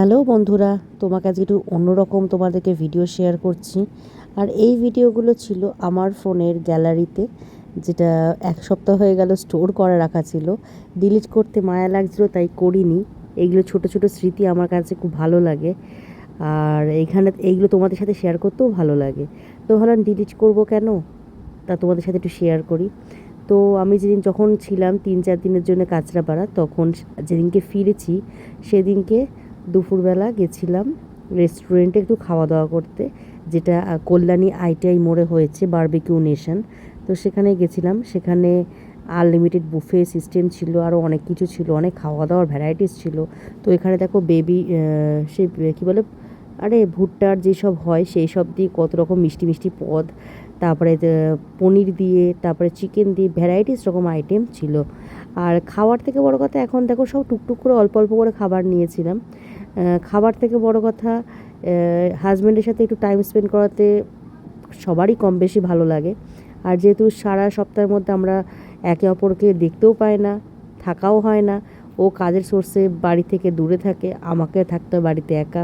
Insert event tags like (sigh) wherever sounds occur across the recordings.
Hello বন্ধুরা, তোমাকে আজকে একটু অন্যরকম তোমাদেরকে ভিডিও শেয়ার করছি। আর এই ভিডিওগুলো ছিল আমার ফোনের গ্যালারিতে যেটা এক সপ্তাহ হয়ে গেল স্টোর করা রাখা ছিল। ডিলিট করতে মায়া লাগছিল, তাই করিনি। এইগুলো ছোট ছোট স্মৃতি আমার কাছে খুব ভালো লাগে। আর এইখানে এইগুলো তোমাদের সাথে শেয়ার করতেও ভালো লাগে। তো ভাবলাম ডিলিট করব কেন? তা তোমাদের সাথে একটু শেয়ার করি। তো আমি যেদিন যখন ছিলাম তিন, চার দিনের জন্য কাঁচরাপাড়া, তখন যেদিনকে ফিরেছি, সেদিনকে দুপুরবেলা গেছিলাম রেস্টুরেন্টে একটু খাওয়া দাওয়া করতে, যেটা কল্যাণী আইটিআই মোড়ে হয়েছে বারবিকিউ নেশন তো সেখানে গেছিলাম, সেখানে আনলিমিটেড বুফে সিস্টেম ছিল আরও অনেক কিছু ছিল, অনেক খাওয়া দাওয়ার ভ্যারাইটিস ছিল। তো এখানে দেখো বেবি সে, কী বলে, আরে ভুট্টার যেসব হয়, সেই সব দিয়ে কত রকম মিষ্টি মিষ্টি পদ তারপরে পনির দিয়ে, তারপরে চিকেন দিয়ে ভ্যারাইটিস রকম আইটেম ছিল। আর খাওয়ার থেকে বড় কথা এখন দেখো সব টুকটুক করে অল্প অল্প করে খাবার নিয়েছিলাম। খাবার থেকে বড় কথা হাজব্যান্ডের সাথে একটু টাইম স্পেন্ড করাতে সবারই কম বেশি ভালো লাগে। আর যেহেতু সারা সপ্তাহের মধ্যে আমরা একে অপরকে দেখতেও পাই না, থাকাও হয় না, ও কাজের সোর্সে বাড়ি থেকে দূরে থাকে, আমাকে থাকতে বাড়িতে একা।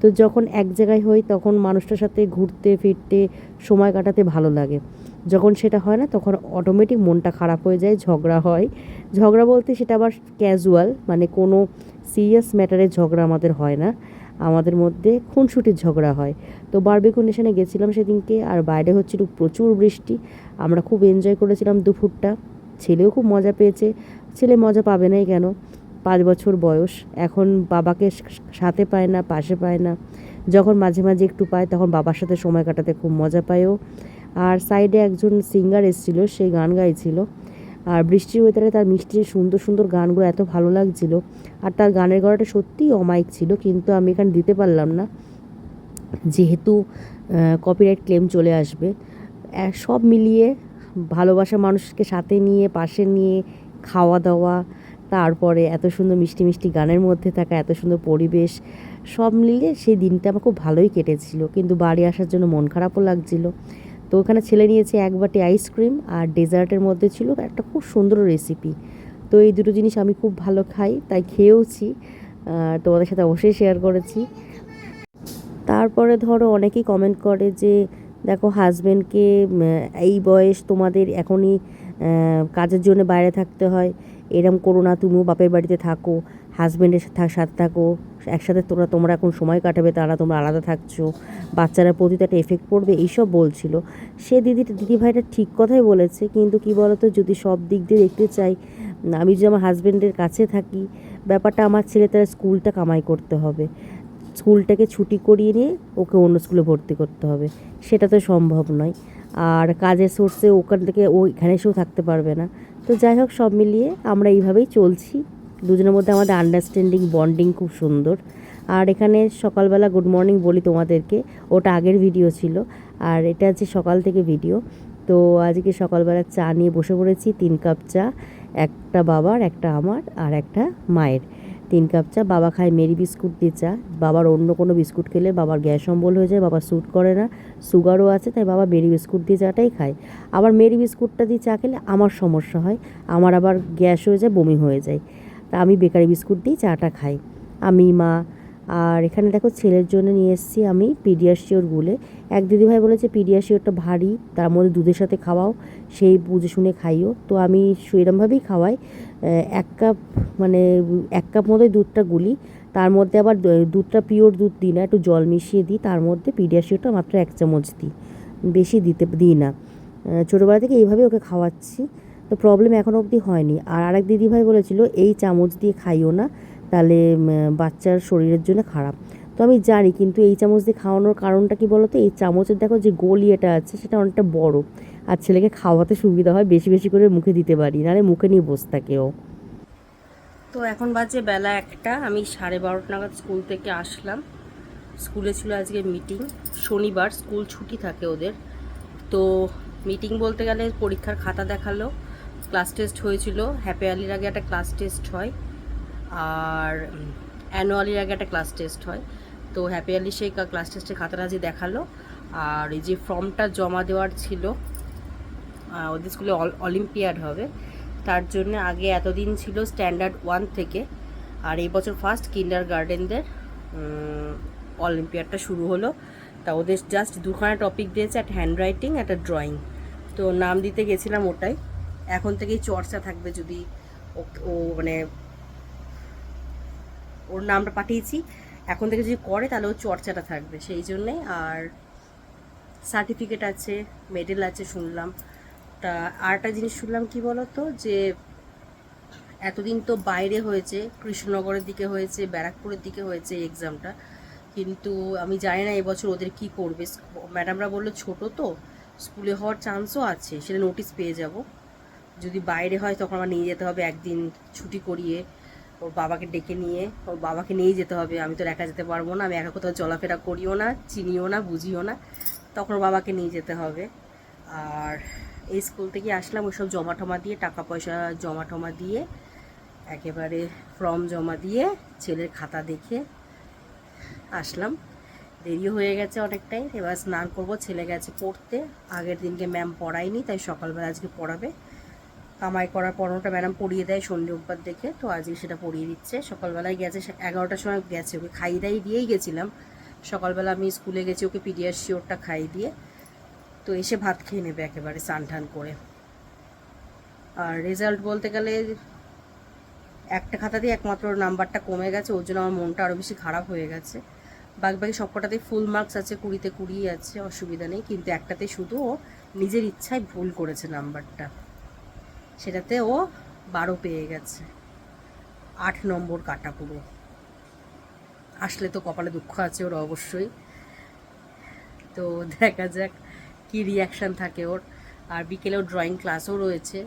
তো যখন এক জায়গায় হই, তখন মানুষটার সাথে ঘুরতে, ফিরতে, সময় কাটাতে ভালো লাগে। যখন সেটা হয় না, তখন অটোমেটিক মনটা খারাপ হয়ে যায়, ঝগড়া হয়। ঝগড়া বলতে সেটা আবার ক্যাজুয়াল মানে কোনো সিরিয়াস ম্যাটারে ঝগড়া আমাদের হয় না। আমাদের মধ্যে খুনসুটির ঝগড়া হয়। তো বারবিকিউ নেশনে গেছিলাম সেদিনকে, আর বাইরে হচ্ছিল প্রচুর বৃষ্টি। আমরা খুব এনজয় করেছিলাম দুপুরটা। ছেলেও খুব মজা পেয়েছে। ছেলে মজা পাবে নাই কেন? পাঁচ বছর বয়স। এখন বাবাকে সাথে পায় না, পাশে পায় না। যখন মাঝে মাঝে একটু পায়, তখন বাবার সাথে সময় কাটাতে খুব মজা পায়ও। আর সাইডে একজন সিঙ্গার এসেছিল, সে গান গাইছিল। আর বৃষ্টির ওয়েদারে তার মিষ্টি সুন্দর সুন্দর গানগুলো এত ভালো লাগছিল। আর তার গানের গলাটা সত্যিই অমায়িক ছিল, কিন্তু আমি এখানে দিতে পারলাম না। যেহেতু কপিরাইট ক্লেম চলে আসবে সব মিলিয়ে ভালোবাসা মানুষকে সাথে নিয়ে, পাশে নিয়ে খাওয়া দাওয়া তারপরে এত সুন্দর মিষ্টি মিষ্টি গানের মধ্যে থাকা, এত সুন্দর পরিবেশ, সব মিলিয়ে সেই দিনটা আমার খুব ভালোই কেটেছিল। কিন্তু বাড়ি আসার জন্য মন খারাপও লাগছিল। তো ওখানে ছেলে নিয়েছে এক বাটি আইসক্রিম আর ডেজার্টের মধ্যে ছিল একটা খুব সুন্দর রেসিপি তো এই দুটো জিনিস আমি খুব ভালো খাই, তাই খেয়েওছি। তোমাদের সাথে অবশ্যই শেয়ার করেছি। তারপরে ধরো অনেকেই কমেন্ট করে যে, দেখো হাজব্যান্ডকে এই বয়স তোমাদের এখনই কাজের জন্য বাইরে থাকতে হয়। এরম করো না, তুমিও বাপের বাড়িতে থাকো হাজব্যান্ডের সাথে থাকো, একসাথে তোমরা তোমরা এখন সময় কাটাবে, তারা তোমরা আলাদা থাকছো, বাচ্চারা প্রতি একটা এফেক্ট পড়বে, এইসব বলছিল। সে দিদি, দিদিভাইটা ঠিক কথাই বলেছে, কিন্তু কি বলতো, যদি সব দিক দিয়ে দেখতে চাই, আমি যদি আমার হাজব্যান্ডের কাছে থাকি, ব্যাপারটা আমার ছেলে তারা স্কুলটা কামাই করতে হবে। স্কুলটাকে ছুটি করিয়ে নিয়ে ওকে অন্য স্কুলে ভর্তি করতে হবে। সেটা তো সম্ভব নয়। আর কাজের সোর্সে ওখান থেকে ও এখানে এসেও থাকতে পারবে না। তো যাই হোক, সব মিলিয়ে আমরা এইভাবেই চলছি। দুজনের মধ্যে আমাদের আন্ডারস্ট্যান্ডিং বন্ডিং খুব সুন্দর। আর এখানে সকালবেলা গুড মর্নিং বলি তোমাদেরকে। ওটা আগের ভিডিও ছিল। আর এটা আছে সকাল থেকে ভিডিও তো আজকে সকালবেলা চা নিয়ে বসে পড়েছি, তিন কাপ চা, একটা বাবার, একটা আমার, আর একটা মায়ের। তিন কাপ চা, বাবা খায় মেরি বিস্কুট দিয়ে চা। বাবার অন্য কোনো বিস্কুট খেলে বাবার গ্যাস অম্বল হয়ে যায়, বাবা স্যুট করে না। সুগারও আছে, তাই বাবা মেরি বিস্কুট দিয়ে চাটাই খায়। আবার মেরি বিস্কুটটা দিয়ে চা খেলে আমার সমস্যা হয়, আমার আবার গ্যাস হয়ে যায়, বমি হয়ে যায়। তা আমি বেকারি বিস্কুট দিয়ে চাটা খাই। আমি, মা আর এখানে দেখো ছেলের জন্য নিয়ে এসেছি আমি পিডিয়াশিওর গুলে। এক দিদিভাই বলেছে পিডিয়াশিওরটা ভারী, তার মধ্যে দুধের সাথে খাওয়াও, সেই বুঝে শুনে খাইও। তো আমি সেরমভাবেই খাওয়াই। এক কাপ মানে এক কাপ মতোই দুধটা গুলি, তার মধ্যে আবার দুধটা পিওর দুধ দিই না, একটু জল মিশিয়ে দিই, তার মধ্যে পিডিয়াশিওরটা মাত্র এক চামচ দিই, বেশি দিতে দিই না। ছোটোবেলা থেকে এইভাবে ওকে খাওয়াচ্ছি, তো প্রবলেম এখনও অবধি হয়নি। আর আরেক দিদিভাই বলেছিল, এই চামচ দিয়ে খাইও না তাহলে বাচ্চার শরীরের জন্য খারাপ। তো আমি জানি, কিন্তু এই চামচ দিয়ে খাওয়ানোর কারণটা কি বলো তো এই চামচের দেখো যে গোল ইয়েটা আছে, সেটা অনেকটা বড়। আর ছেলেকে খাওয়াতে সুবিধা হয়, বেশি বেশি করে মুখে দিতে পারি, নাহলে মুখে নিয়ে বসে থাকে ও। তো এখন বাজে বেলা একটা, আমি সাড়ে বারোটা নাগাদ স্কুল থেকে আসলাম। স্কুলে ছিল আজকে মিটিং, শনিবার, স্কুল ছুটি থাকে ওদের। তো মিটিং বলতে গেলে পরীক্ষার খাতা দেখাল, ক্লাস টেস্ট হয়েছিল। হ্যাপি আলির আগে একটা ক্লাস টেস্ট হয়। আর অ্যানুয়ালির আগে একটা ক্লাস টেস্ট হয়। তো হ্যাপি আলি সেই ক্লাস টেস্টের খাতাটা যে দেখাল। আর এই যে ফর্মটা জমা দেওয়ার ছিল ওদের স্কুলে অলিম্পিয়াড হবে। তার জন্য আগে এতদিন ছিল স্ট্যান্ডার্ড ওয়ান থেকে। আর এই বছর ফার্স্ট কিন্ডার গার্ডেনদের অলিম্পিয়াডটা শুরু হলো। তা ওদের জাস্ট দুখানা টপিক দিয়েছে, একটা হ্যান্ড রাইটিং একটা ড্রয়িং তো নাম দিতে গেছিলাম ওটাই। এখন থেকেই চর্চা থাকবে যদি ও মানে ওর নামটা পাঠিয়েছি। এখন থেকে যদি করে তাহলে ওর চর্চাটা থাকবে, সেই জন্যে। আর সার্টিফিকেট আছে মেডেল আছে শুনলাম। তা আর একটা জিনিস শুনলাম কি বলতো? যে এতদিন তো বাইরে হয়েছে, কৃষ্ণনগরের দিকে হয়েছে, ব্যারাকপুরের দিকে হয়েছে এক্সামটা কিন্তু আমি জানি না এবছর ওদের কি করবে। ম্যাডামরা বলল ছোট তো, স্কুলে হওয়ার চান্সও আছে, সেটা নোটিশ পেয়ে যাব। যদি বাইরে হয় তখন আমার নিয়ে যেতে হবে, একদিন ছুটি করিয়ে। ওর বাবাকে ডেকে নিয়ে, ওর বাবাকে নিয়েই যেতে হবে। আমি তো একা যেতে পারব না, আমি একা কোথাও চলাফেরা করিও না, চিনিও না, বুঝিও না। তখন বাবাকে নিয়ে যেতে হবে। আর এই স্কুল থেকে আসলাম ওইসব জমা টমা দিয়ে টাকা পয়সা জমা টমা দিয়ে, একেবারে ফর্ম জমা দিয়ে ছেলের খাতা দেখে আসলাম। দেরি হয়ে গেছে অনেকটাই, এবার স্নান করব। ছেলে গেছে পড়তে, আগের দিনকে ম্যাম পড়ায়নি, তাই সকালবেলা আজকে পড়াবে। কামাই করার পনেরোটা ম্যাডাম পড়িয়ে দেয় সন্ধে উপর দেখে। তো আজকে সেটা পড়িয়ে দিচ্ছে। সকালবেলায় গেছে এগারোটার সময় গেছে ওকে খাইয়ে দাইয়ে দিয়েই গেছিলাম। সকালবেলা আমি স্কুলে গেছি ওকে পিডিয়ার শিওরটা খাইয়ে দিয়ে। তো এসে ভাত খেয়ে নেবে একেবারে স্নান টান করে। আর রেজাল্ট বলতে গেলে একটা খাতা দিয়ে একমাত্র নাম্বারটা কমে গেছে, ওর জন্য আমার মনটা আরও বেশি খারাপ হয়ে গেছে। বাকি বাকি সবকটাতেই ফুল মার্কস আছে, কুড়িতে কুড়ি আছে, অসুবিধা নেই। কিন্তু একটাতে শুধু ও নিজের ইচ্ছায় ভুল করেছে নাম্বারটা। সেটাতে ও বারো পেয়ে গেছে। আট নম্বর কাটা পুরো। আসলে তো কপালে দুঃখ আছে ওর অবশ্যই। তো দেখা যাক কি রিয়াকশান থাকে ওর। আর বিকেলেও ড্রয়িং ক্লাসও রয়েছে।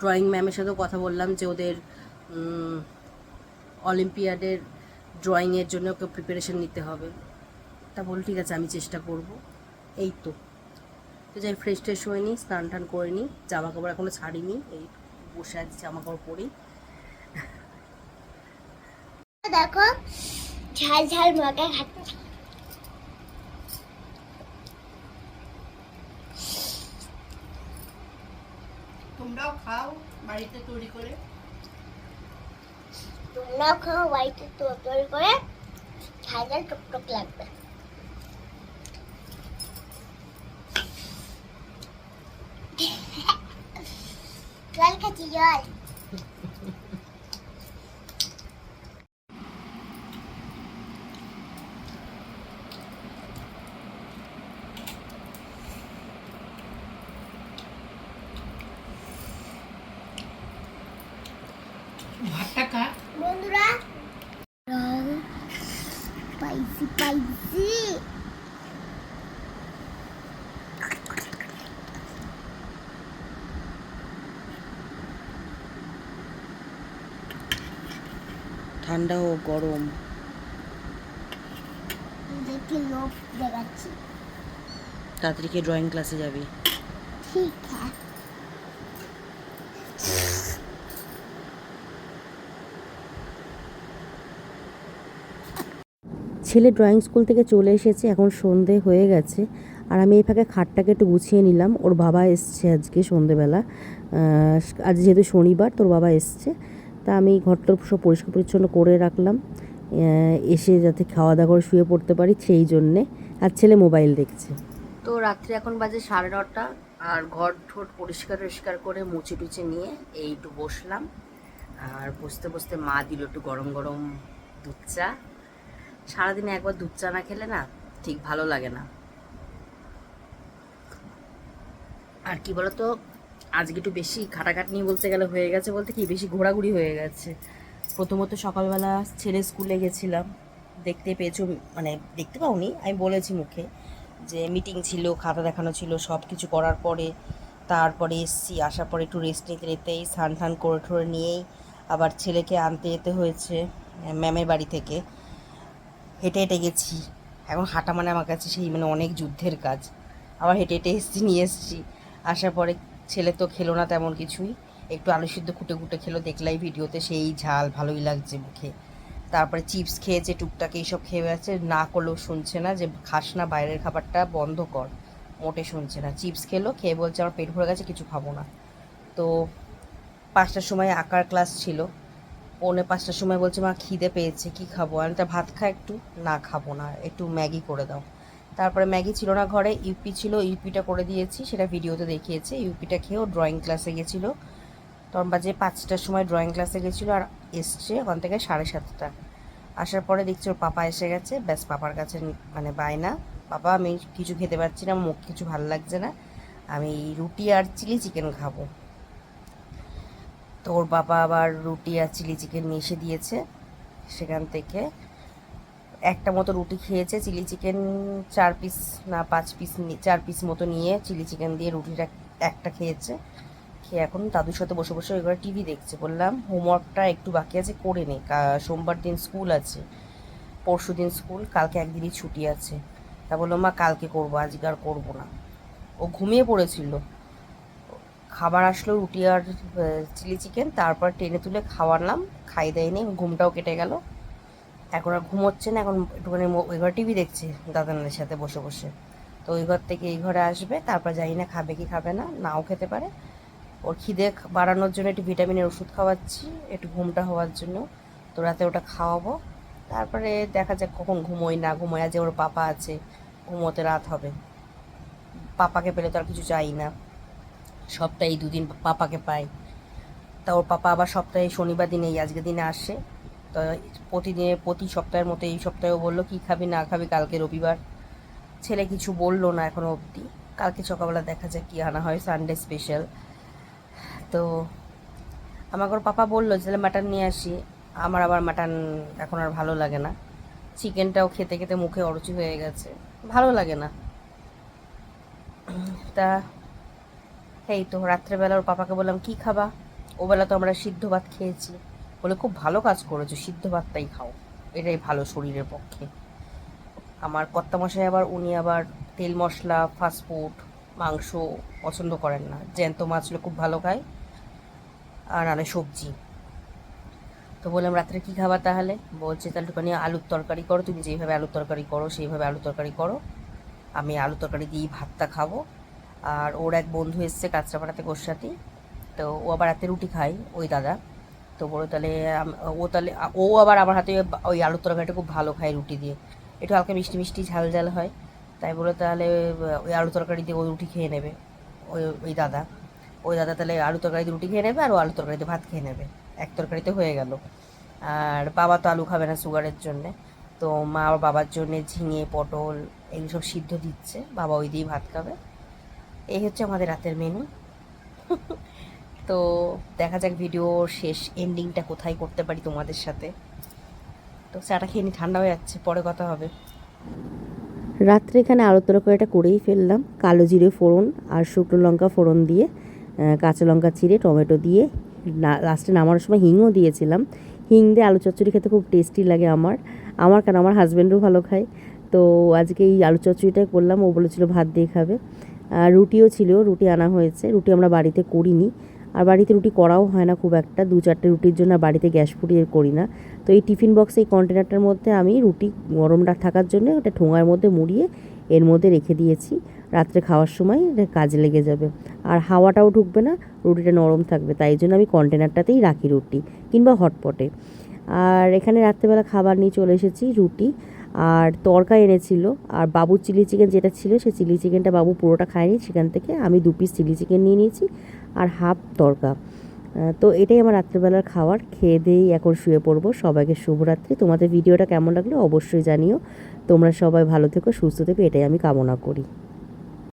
ড্রয়িং ম্যামের সাথেও কথা বললাম যে ওদের অলিম্পিয়াডের ড্রয়িংয়ের জন্য ওকে প্রিপারেশন নিতে হবে। তা বল, ঠিক আছে, আমি চেষ্টা করব। এই তো। তো যাই ফ্রেশ ট্রেশ হয়ে নিই স্নান টান করে নিই জামা কাপড় এখনও ছাড়িনি এই বসে আছি জামা কাপড় পরেই। দেখো ঝাল ঝাল খাচ্ছে। তোমরাও খাও বাড়িতে তৈরি করে। তোমরাও খাও বাড়িতে তরকারি করে। ঝাল ঝাল টকটক লাগবে। জল খাচ্ছি জল বন্ধুরা। স্পাইসি স্পাইসি ঠান্ডা ও গরম। তাড়াতাড়ি খেয়ে ড্রয়িং ক্লাসে যাবি। ঠিক হ্যাঁ ছেলে ড্রয়িং স্কুল থেকে চলে এসেছে এখন সন্ধে হয়ে গেছে। আর আমি এই ফাঁকে খাটটাকে একটু গুছিয়ে নিলাম। ওর বাবা এসছে আজকে সন্ধেবেলা। আজ যেহেতু শনিবার তোর বাবা এসছে। তা আমি ঘরটা সব পরিষ্কার পরিচ্ছন্ন করে রাখলাম। এসে যাতে খাওয়া দাওয়া করে শুয়ে পড়তে পারি সেই জন্যে। আর ছেলে মোবাইল দেখছে। তো রাত্রি এখন বাজে সাড়ে নটা। আর ঘর ঠোঁট পরিষ্কার টরিষ্কার করে মুছে টুচে নিয়ে এই একটু বসলাম। আর বসতে বসতে মা দিল একটু গরম গরম দুধ চা। সারাদিনে একবার দুধ চা না খেলে না ঠিক ভালো লাগে না। আর কি বলতো? আজকে একটু বেশি খাটাখাটনি বলতে গেলে হয়ে গেছে বলতে কি, বেশি ঘোরাঘুরি হয়ে গেছে। প্রথমত সকালবেলা ছেলে স্কুলে গেছিলাম। দেখতে পেয়েছ মানে দেখতে পাওনি, আমি বলেছি মুখে যে মিটিং ছিল, খাতা দেখানো ছিল সব কিছু করার পরে তারপরে এসছি, আসার পরে একটু রেস্ট নিতে নিতেই স্নান টান করে ঠোরে নিয়েই আবার ছেলেকে আনতে যেতে হয়েছে ম্যামের বাড়ি থেকে। হেঁটে হেঁটে গেছি। এখন হাঁটা মানে আমার কাছে সেই মানে অনেক যুদ্ধের কাজ। আবার হেঁটে হেঁটে এসেছি, নিয়ে এসেছি। আসার পরে ছেলে তো খেলো না তেমন কিছুই। একটু আলু সিদ্ধ কুটে কুটে খেলো, দেখলাই ভিডিওতে সেই ঝাল, ভালোই লাগছে মুখে। তারপরে চিপস খেয়েছে, টুকটাক এইসব খেয়ে বেড়াচ্ছে। না করলেও শুনছে না যে, খাস না বাইরের খাবারটা বন্ধ কর। মোটে শুনছে না। চিপস খেলো, খেয়ে বলছে, আমার পেট ভরে গেছে, কিছু খাব না। তো পাঁচটার সময় আঁকার ক্লাস ছিল। পৌনে পাঁচটার সময় বলছে, মা, খিদে পেয়েছে, কি খাব? আমি তা ভাত খা একটু, না খাব না, একটু ম্যাগি করে দাও। তারপরে ম্যাগি ছিল না ঘরে ইউপি ছিল ইউপিটা করে দিয়েছি, সেটা ভিডিওতে দেখিয়েছে। ইউপিটা খেয়েও ড্রয়িং ক্লাসে গেছিল। তখন বাজে পাঁচটার সময় ড্রয়িং ক্লাসে গেছিল আর এসছে ওখান থেকে সাড়ে সাতটা। আসার পরে দেখছি ওর পাপা এসে গেছে। ব্যাস, পাপার কাছে মানে বায়না। বাবা আমি কিছু খেতে পারছি না, মুখ কিছু ভালো লাগছে না। আমি রুটি আর চিলি চিকেন খাব। তো ওর বাবা আবার রুটি আর চিলি চিকেন এসে দিয়েছে সেখান থেকে। একটা মতো রুটি খেয়েছে, চিলি চিকেন চার পিস না পাঁচ পিস চার পিস মতো নিয়ে চিলি চিকেন দিয়ে রুটিটা একটা খেয়েছে। খেয়ে এখন দাদুর সাথে বসে বসে ঘরে টিভি দেখছে, বললাম হোমওয়ার্কটা একটু বাকি আছে, করে নে। সোমবার দিন স্কুল আছে, পরশু দিন স্কুল কালকে একদিনই ছুটি আছে। তা বলল, মা, কালকে করব, আজকে আর করব না। ও ঘুমিয়ে পড়েছিল। খাবার আসলো, রুটি আর চিলি চিকেন, তারপর টেনে তুলে খাওয়ালাম, খাই দেয়নি, ঘুমটাও কেটে গেল। এখন আর ঘুমোচ্ছে না, এখন একটুখানি ওই ঘর টিভি দেখছে দাদানের সাথে বসে বসে। তো ওই ঘর থেকে এই ঘরে আসবে, তারপর জানি না খাবে কি খাবে না, নাও খেতে পারে। ওর খিদে বাড়ানোর জন্য একটু ভিটামিনের ওষুধ খাওয়াচ্ছি, একটু ঘুমটা হওয়ার জন্য। তো রাতে ওটা খাওয়াবো, তারপরে দেখা যাক কখন ঘুমোই না ঘুমোয় আজ ওর পাপা আছে, ঘুমোতে রাত হবে। পাপাকে পেলে তো আর কিছু চাই না, সপ্তাহে দুদিন পাপাকে পাই। তা ওর পাপা আবার সপ্তাহে শনিবার দিনে এই আজকের দিনে আসে। তো প্রতিদিনে, প্রতি সপ্তাহের মতো এই সপ্তাহেও বলল, কী খাবি, না খাবি, কালকে রবিবার। ছেলে কিছু বলল না এখনও অবধি। কালকে সকালবেলা দেখা যাক কী আনা হয় সানডে স্পেশাল তো আমাকে ওর পাপা বলল যে মাটন নিয়ে আসি। আমার আবার মাটন এখন আর ভালো লাগে না। চিকেনটাও খেতে খেতে মুখে অরুচি হয়ে গেছে। ভালো লাগে না। তা এই তো, রাত্রেবেলা ওর পাপাকে বললাম, কি খাবা? ও বেলা তো আমরা সিদ্ধ ভাত খেয়েছি। বলে, খুব ভালো কাজ করেছ, সিদ্ধ ভাতটাই খাও। এটাই ভালো শরীরের পক্ষে। আমার কর্তামশাই আবার, উনি আবার তেল মশলা ফাস্টফুড মাংস পছন্দ করেন না। জ্যান্ত মাছ হলে খুব ভালো খায়, আর নাহলে সবজি। তো বললাম, রাত্রে কী খাবার তাহলে? বলছে, তাহলে একটুখানি আলুর তরকারি করো। তুমি যেইভাবে আলুর তরকারি করো, সেইভাবে আলুর তরকারি করো। আমি আলুর তরকারি দিয়েই ভাতটা খাব। আর ওর এক বন্ধু এসছে কাঁচরাপাড়া থেকে ওর সাথে। তো ও আবার রাতে রুটি খায়, ওই দাদা। তো বলো তাহলে ও তাহলে, ও আবার আমার হাতে ওই আলুর তরকারিটা খুব ভালো খায় রুটি দিয়ে। একটু হালকা মিষ্টি মিষ্টি ঝাল ঝাল হয়। তাই বলে তাহলে ওই আলু তরকারি দিয়ে ও রুটি খেয়ে নেবে। ওই ওই দাদা ওই দাদা তাহলে আলু তরকারি দিয়ে রুটি খেয়ে নেবে আর ও আলু তরকারিতে ভাত খেয়ে নেবে। এক তরকারিতে হয়ে গেল। আর বাবা তো আলু খাবে না সুগারের জন্যে। তো মা আর বাবার জন্যে ঝিঙে, পটল এগুলো সব সিদ্ধ দিচ্ছে। বাবা ওই দিয়েই ভাত খাবে। এই হচ্ছে আমাদের রাতের মেনু (laughs) তো দেখা যাক ভিডিওর শেষ এন্ডিংটা কোথায় করতে পারি তোমাদের সাথে। তো চাটা খেয়ে নি ঠান্ডা হয়ে যাচ্ছে, পরে কথা হবে। রাত্রে এখানে আলু তরকারিটা করেই ফেললাম। কালো জিরে ফোড়ন আর শুকনো লঙ্কা ফোড়ন দিয়ে কাঁচা লঙ্কা চিড়ে, টমেটো দিয়ে লাস্টে নামানোর সময় হিংও দিয়েছিলাম। হিং দিয়ে আলু চচ্চড়ি খেতে খুব টেস্টি লাগে আমার। আমার কেন? আমার হাজব্যান্ডও ভালো খায়। তো আজকে এই আলু চচ্চড়িটাই করলাম। ও বলেছিল ভাত দিয়ে খাবে। আর রুটিও ছিল, রুটি আনা হয়েছে। রুটি আমরা বাড়িতে করিনি। আর বাড়িতে রুটি করাও হয় না খুব একটা। দু চারটে রুটির জন্য বাড়িতে গ্যাস ফুটিয়ে করি না। তো এই টিফিন বক্সে এই কন্টেনারটার মধ্যে আমি রুটি গরমটা থাকার জন্য ওটা ঠোঙার মধ্যে মুড়িয়ে এর মধ্যে রেখে দিয়েছি। রাত্রে খাওয়ার সময় এটা কাজে লেগে যাবে। আর হাওয়াটাও ঢুকবে না, রুটিটা নরম থাকবে। তাই জন্য আমি কন্টেনারটাতেই রাখি রুটি কিংবা হটপটে। আর এখানে রাত্রেবেলা খাবার নিয়ে চলে এসেছি রুটি। আর তরকা এনেছিল। আর বাবুর চিলি চিকেন যেটা ছিল সেই চিলি চিকেনটা বাবু পুরোটা খায়নি। সেখান থেকে আমি দু পিস চিলি চিকেন নিয়ে নিয়েছি। আর হাফ তরকা। তো এটাই আমার রাত্রিবেলার খাবার। খেয়ে দিয়েই এখন শুয়ে পড়ব। সবাইকে শুভরাত্রি। তোমাদের ভিডিওটা কেমন লাগল অবশ্যই জানিও। তোমরা সবাই ভালো থেকো, সুস্থ থেকো। এটাই আমি কামনা করি।